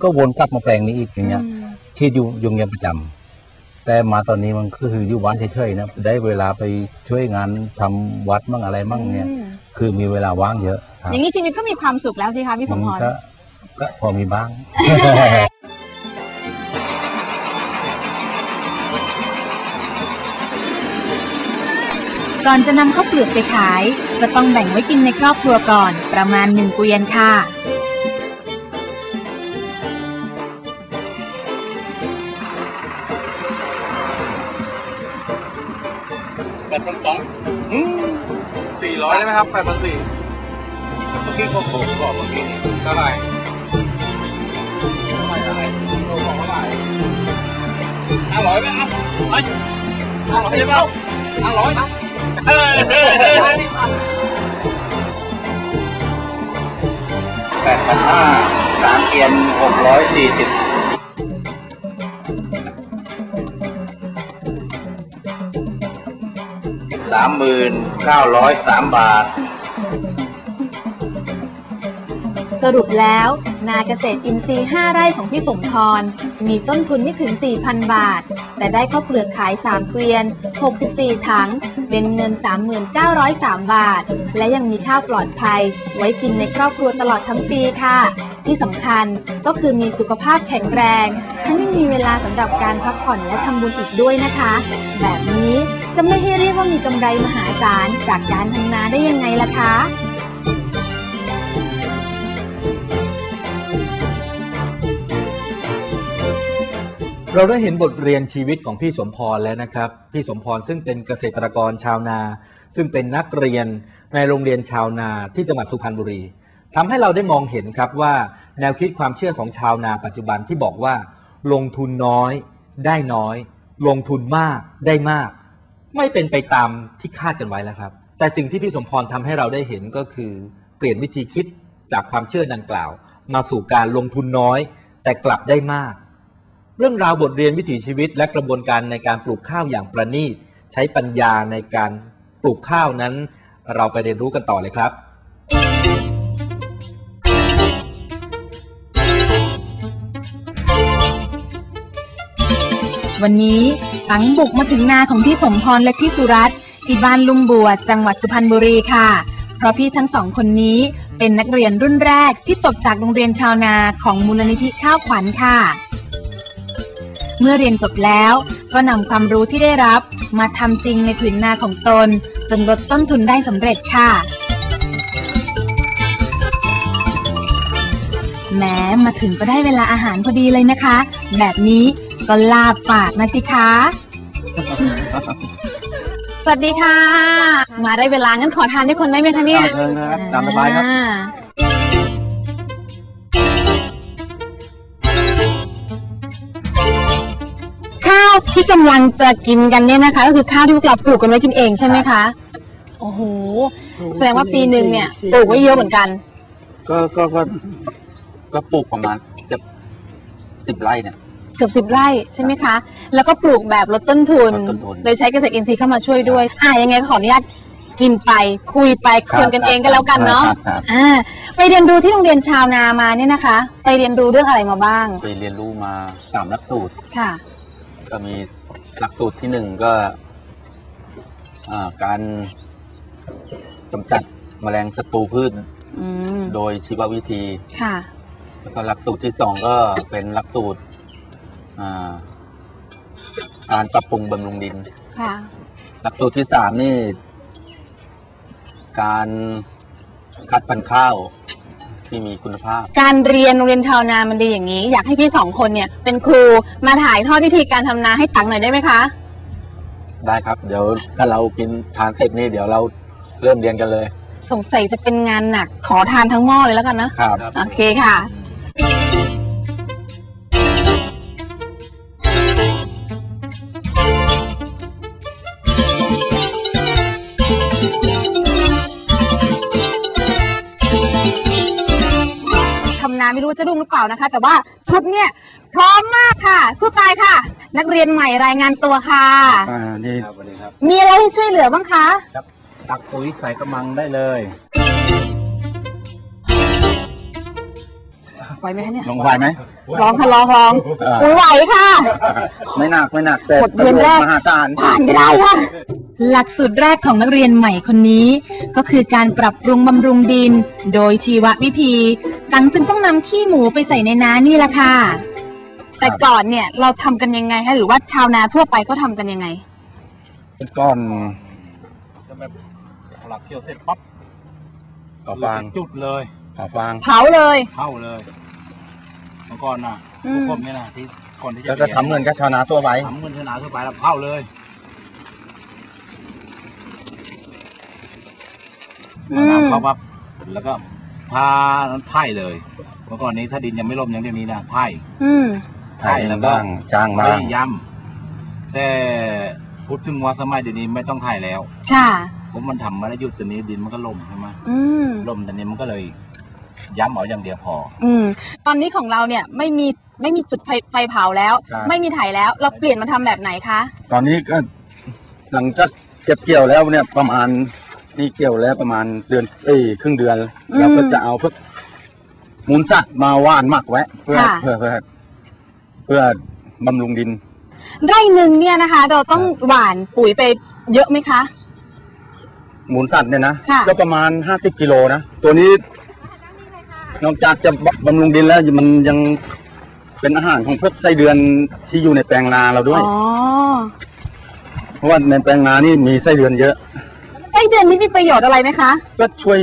ก็วนกลับมาแปลงนี้อีกอย่างเงี้ยอืมที่อยู่อยุ่งเงียบประจำแต่มาตอนนี้มันก็คืออยู่บ้านเฉยๆนะได้เวลาไปช่วยงานทำวัดมั่งอะไรมั่งเนี่ยอืมคือมีเวลาว่างเยอะครับอย่างนี้ชีวิตก็มีความสุขแล้วสิคะพี่สมพรก็ก็พอมีบ้างก่อนจะนำข้าวเปลือกไปขาย ก็ต้องแบ่งไว้กินในครอบครัวก่อน ประมาณหนึ่งเกวียนค่ะ สี่ร้อยได้ไหมครับแปดพันสี่เมื่อกี้ผมบอกเมื่อกี้เท่าไหร่เท่าไหร่เท่าไหร่ผมบอกเท่าไหร่ห้าร้อยไหมครับไปห้าร้อยใช่เปล่าห้าร้อยนะเฮ้ยเฮ้ยเฮ้ยแปดพันห้าสามเกียนหกร้อยสี่สิบ สามหมื่นเก้าร้อยสามบาท สรุปแล้ว นาเกษตรอินทรีย์ 5 ไร่ของพี่สมพร มีต้นทุนไม่ถึง 4,000 บาท แต่ได้ข้าวเปลือกขาย 3 เกวียน 64 ถัง เป็นเงิน 3903 บาท และยังมีข้าวปลอดภัย ไว้กินในครอบครัวตลอดทั้งปีค่ะที่สำคัญก็คือมีสุขภาพแข็งแรง ทั้งยังมีเวลาสำหรับการพักผ่อนและทำบุญอีกด้วยนะคะ แบบนี้ จะไม่ให้เรียกว่ามีกำไรมหาศาลจากการทำนาได้ยังไงล่ะคะเราได้เห็นบทเรียนชีวิตของพี่สมพรแล้วนะครับ พี่สมพรซึ่งเป็นเกษตรกรชาวนา ซึ่งเป็นนักเรียนในโรงเรียนชาวนาที่จังหวัดสุพรรณบุรีทำให้เราได้มองเห็นครับว่าแนวคิดความเชื่อของชาวนาปัจจุบันที่บอกว่า ลงทุนน้อย ได้น้อย ลงทุนมากได้มาก ไม่เป็นไปตามที่คาดกันไว้แล้วครับ แต่สิ่งที่พี่สมพรทำให้เราได้เห็นก็คือ เปลี่ยนวิธีคิดจากความเชื่อดังกล่าว มาสู่การลงทุนน้อย แต่กลับได้มาก เรื่องราวบทเรียนวิถีชีวิต และกระบวนการในการปลูกข้าวอย่างประณีตใช้ปัญญาในการปลูกข้าวนั้น เราไปเรียนรู้กันต่อเลยครับ วันนี้ตังบุกมาถึงนาของพี่สมพรและพี่สุรัตน์ที่บ้านลุงบัวจังหวัดสุพรรณบุรีค่ะ เพราะพี่ทั้งสองคนนี้เป็นนักเรียนรุ่นแรกที่จบจากโรงเรียนชาวนาของมูลนิธิข้าวขวัญค่ะ เมื่อเรียนจบแล้วก็นำความรู้ที่ได้รับมาทำจริงในผืนนาของตน จนลดต้นทุนได้สำเร็จค่ะแม้มาถึงก็ได้เวลาอาหารพอดีเลยนะคะ แบบนี้ ก็ลาบปากนะสิคะ สวัสดีค่ะ มาได้เวลางั้นขอทานด้วยคนได้ไหมคะเนี่ยเชิญนะครับตามสบายครับ อ่ข้าวที่กำลังจะกินกันเนี่ยนะคะ ก็คือข้าวที่พวกเราปลูกกันไว้กินเองใช่ไหมคะ โอ้โห แสดงว่าปีหนึ่งเนี่ยปลูกไว้เยอะเหมือนกัน ก็ก็ก็ก็ปลูกประมาณจะสิบไร่เนี่ยเกือบสิบไร่ใช่ไหมคะ แล้วก็ปลูกแบบลดต้นทุน ลดต้นทุน เลยใช้เกษตรอินทรีย์เข้ามาช่วยด้วย อะยังไงขออนุญาตกินไปคุยไปคุยกันเองก็แล้วกันเนาะ ครับครับอ่าไปเรียนรู้ที่โรงเรียนชาวนามาเนี่ยนะคะ ไปเรียนรู้เรื่องอะไรมาบ้าง ไปเรียนรู้มาสามหลักสูตร ค่ะ ก็มีหลักสูตรที่หนึ่งก็อ่าการกำจัดแมลงศัตรูพืชอืม โดยชีววิธี ค่ะ แล้วก็หลักสูตรที่สองก็เป็นหลักสูตรอ่า การปรับปรุงบำรุงดิน ค่ะหลักสูตรที่สามนี่ การคัดพันธุ์ข้าวที่มีคุณภาพ การเรียนโรงเรียนชาวนามันดีอย่างนี้ อยากให้พี่สองคนเนี่ย เป็นครูมาถ่ายทอดวิธีการทำนาให้ตังหน่อยได้ไหมคะ ได้ครับ เดี๋ยวถ้าเรากินทานเสร็จนี่เดี๋ยวเราเริ่มเรียนกันเลยสงสัยจะเป็นงานหนักขอทานทั้งหม้อเลยแล้วกันนะครับ โอเคค่ะ นาไม่รู้ว่าจะรุ่งหรือเปล่านะคะ แต่ว่าชุดเนี่ยพร้อมมากค่ะ สู้ตายค่ะ นักเรียนใหม่รายงานตัวค่ะ อ่านี่ครับสวัสดีครับมีอะไรให้ช่วยเหลือบ้างคะตักปุ๋ยใส่กระมังได้เลยไหวไหมคะเนี่ยลงไหวไหมลองค่ะลองลองเอออุ้ยไหวค่ะไม่หนักไม่หนักแต่บทเรียนแรก มหาศาล ผ่านก็ได้ค่ะ หลักสูตรแรกของนักเรียนใหม่คนนี้ ก็คือการปรับปรุงบำรุงดิน โดยชีววิธี ตังจึงต้องนำขี้หมูไปใส่ในน้านี่แหละค่ะ แต่ก่อนเนี่ยเราทำกันยังไงคะหรือว่าชาวนาทั่วไปก็ทำกันยังไง เป็นก้อนจะแบบหลักเคี่ยวเสร็จปั๊บก่อฟางจุดเลยก่อฟางเผาเลยเข้าเลยเมื่อก่อนน่ะอืพวมกผมเนี่ยนะที่ก่อนที่จะแล้วก็ทำเหมือนกับชาวนาตัวไปทำเงินชนะทั่วไปแล้วเข้าเลย อืม น้ำเข้าปั๊บแล้วก็พาไถ่เลยเมื่อก่อนนี้ถ้าดินยังไม่ล่มอย่างเดียวนี้นะไถ่ อืม ใช่แล้วก็ บ้างจ้างบ้างไม่ย้ำแต่พูดถึงว่าสมัยเดี๋ยวนี้ไม่ต้องไถ่แล้วค่ะ เพราะมันทำมาแล้วหยุดตัวนี้ดินมันก็ล่มใช่ไหมอืม ล่มตอนนี้มันก็เลยย้ำเอาอย่างเดียวพอ อืม ตอนนี้ของเราเนี่ยไม่มีไม่มีจุดไฟไฟเผาแล้ว ใช่ ไม่มีไถแล้ว เราเปลี่ยนมาทำแบบไหนคะ ตอนนี้ก็หลังจากเก็บเกี่ยวแล้วเนี่ยประมาณ นี่เกี่ยวแล้วประมาณเดือนเอ้ยครึ่งเดือนเราก็จะเอาพวกมูลสัตว์มาว่านหมักไว้เพื่อเพื่อเพื่อเพื่อบำรุงดิน ไร่หนึ่งเนี่ยนะคะ เราต้องหว่านปุ๋ยไปเยอะไหมคะมูลสัตว์เนี่ยนะค่ะ ก็ประมาณห้าสิบกิโลนะ ตัวนี้ นอกจากจะบำรุงดินแล้วมันยังเป็นอาหารของพวกไส้เดือนที่อยู่ในแปลงนาเราด้วย อ๋อ เพราะว่าในแปลงนานี่มีไส้เดือนเยอะไส้ เดือนนี่มีประโยชน์อะไรไหมคะ ก็ช่วย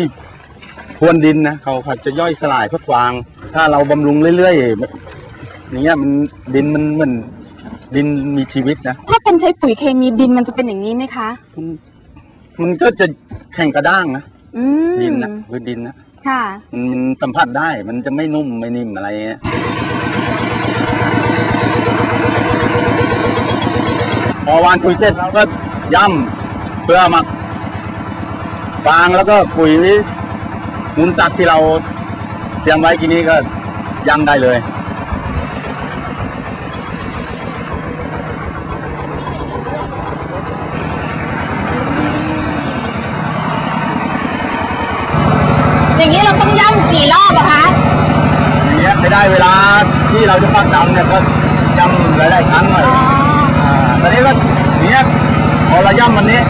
พรวนดินนะเขาเขาจะย่อยสลายพวกฟาง ถ้าเราบำรุงเรื่อยๆอย่างเงี้ยมันดินมันเหมือนดินมีชีวิตนะ ถ้าเป็นใช้ปุ๋ยเคมีดินมันจะเป็นอย่างนี้ไหมคะ มันมันก็จะแข็งกระด้างนะอืมดินนะพื้นดินนะค่ะ มันมันสัมผัสได้มันจะไม่นุ่มไม่นิ่มอะไรเงี้ยพอวานปุ๋ยเสร็จก็ย่ำเพื่อหมัก ฟางแล้วก็ปุ๋ยมูลสัตว์ที่เราเตรียมไว้กินนี้ก็ย่ำได้เลยอย่างนี้เราต้องย่ำกี่รอบอะคะอย่างเงี้ยไม่ได้เวลาที่เราจะปักดำเนี่ยก็ย่ำหลายๆครั้งหน่อยอ๋ออ่าตอนนี้ก็อย่างเนี้ยพอเราย่ำวันนี้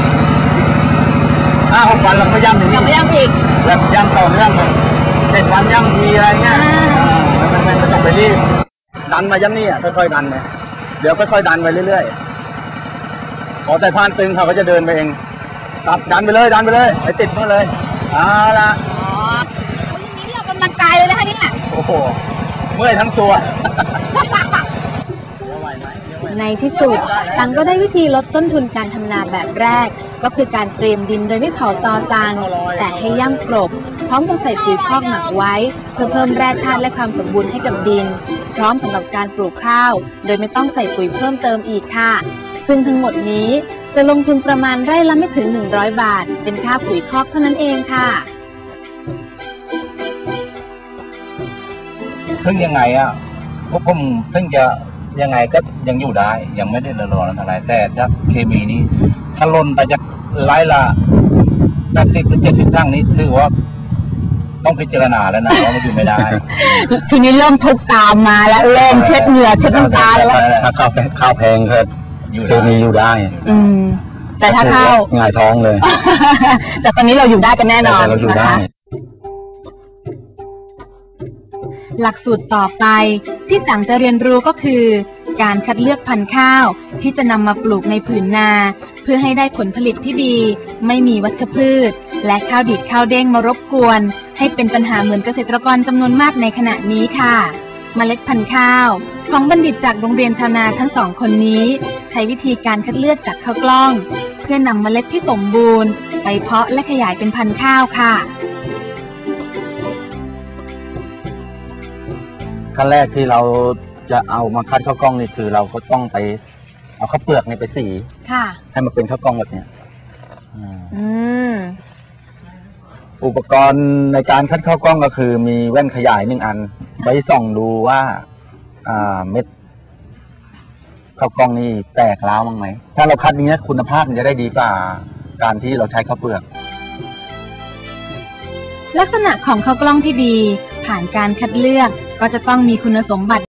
ห้าหกวันเราก็ย่ำอย่างกลับนี้มาย่ำอีกแบบย่ำต่อเนื่องเลยเจ็ดวันย่ำทีอะไรเงี้ยอ่าอ่าไม่ไม่ไม่ต้องไปรีบดันมาย่ำนี่อะค่อยๆดันไปเดี๋ยวค่อยๆดันไปเรื่อยๆพอแต่พานตึงเขาก็จะเดินไปเองตัดดันไปเลยดันไปเลยไปติดมาเลยเอาละอ๋ออย่างนี้เรากำลังกายเลยนะคะเนี่ยโอ้โหเมื่อยทั้งตัวในที่สุดตังก็ได้วิธีลดต้นทุนการทำนาแบบแรก ก็คือการเตรียมดินโดยไม่เผาตอซังแต่ให้ย่ำกรบพร้อมกับใส่ปุ๋ยคอกหมักไว้ เพื่อเพิ่มแร่ธาตุและความสมบูรณ์ให้กับดิน พร้อมสำหรับการปลูกข้าว โดยไม่ต้องใส่ปุ๋ยเพิ่มเติมอีกค่ะ ซึ่งทั้งหมดนี้จะลงทุนประมาณไร่ละไม่ถึง 100 บาท เป็นค่าปุ๋ยคอกเท่านั้นเองค่ะซึ่งยังไงอะพวกผมซึ่งจะยังไงก็ยังอยู่ได้ยังไม่ได้เดือดร้อนอะไรแต่ถ้าเคมีนี้ ถ้าล่นไปจากไร่ละแปดสิบหรือเจ็ดสิบทั้งนี้ถือว่าต้องพิจารณาแล้วนะว่ามันอยู่ไม่ได้ ทีนี้เริ่มทุกตามมาแล้วเริ่มเช็ดเหงื่อเช็ดน้ำตาแล้วถ้าข้าวแพงข้าวแพงก็อยู่เคได้มีอยู่ได้ อืมแต่ถ้าเข้าหงายท้องเลย แต่ตอนนี้เราอยู่ได้กันแน่นอนแต่เราอยู่นะได้คะหลักสูตรต่อไปที่ต่างจะเรียนรู้ก็คือ การคัดเลือกพันธุ์ข้าวที่จะนำมาปลูกในผืนนา เพื่อให้ได้ผลผลิตที่ดี ไม่มีวัชพืช และข้าวดีดข้าวเด้งมารบกวน ให้เป็นปัญหาเหมือนเกษตรกรจำนวนมากในขณะนี้ค่ะเมล็ดพันธุ์ข้าว ของบัณฑิตจากโรงเรียนชาวนาทั้งสองคนนี้ ใช้วิธีการคัดเลือกจากข้าวกล้อง เพื่อนำเมล็ดที่สมบูรณ์ ไปเพาะและขยายเป็นพันธุ์ข้าวค่ะขั้นแรกที่เราจะเอามาคัดข้าวกล้องนี่คือเราก็ต้องไป เอาข้าวเปลือกนี่ไปสีค่ะ ให้มันเป็นข้าวกล้องแบบเนี้ยอ่าอืม อุปกรณ์ในการคัดข้าวกล้องก็คือมีแว่นขยายหนึ่งอัน ไว้ส่องดูว่าอ่าเม็ดข้าวกล้องนี่แตกร้าวมั้างไหม ถ้าเราคัดอย่างเงี้ยคุณภาพมันจะได้ดีกว่าการที่เราใช้ข้าวเปลือก ลักษณะของข้าวกล้องที่ดี ผ่านการคัดเลือกก็จะต้องมีคุณสมบัติ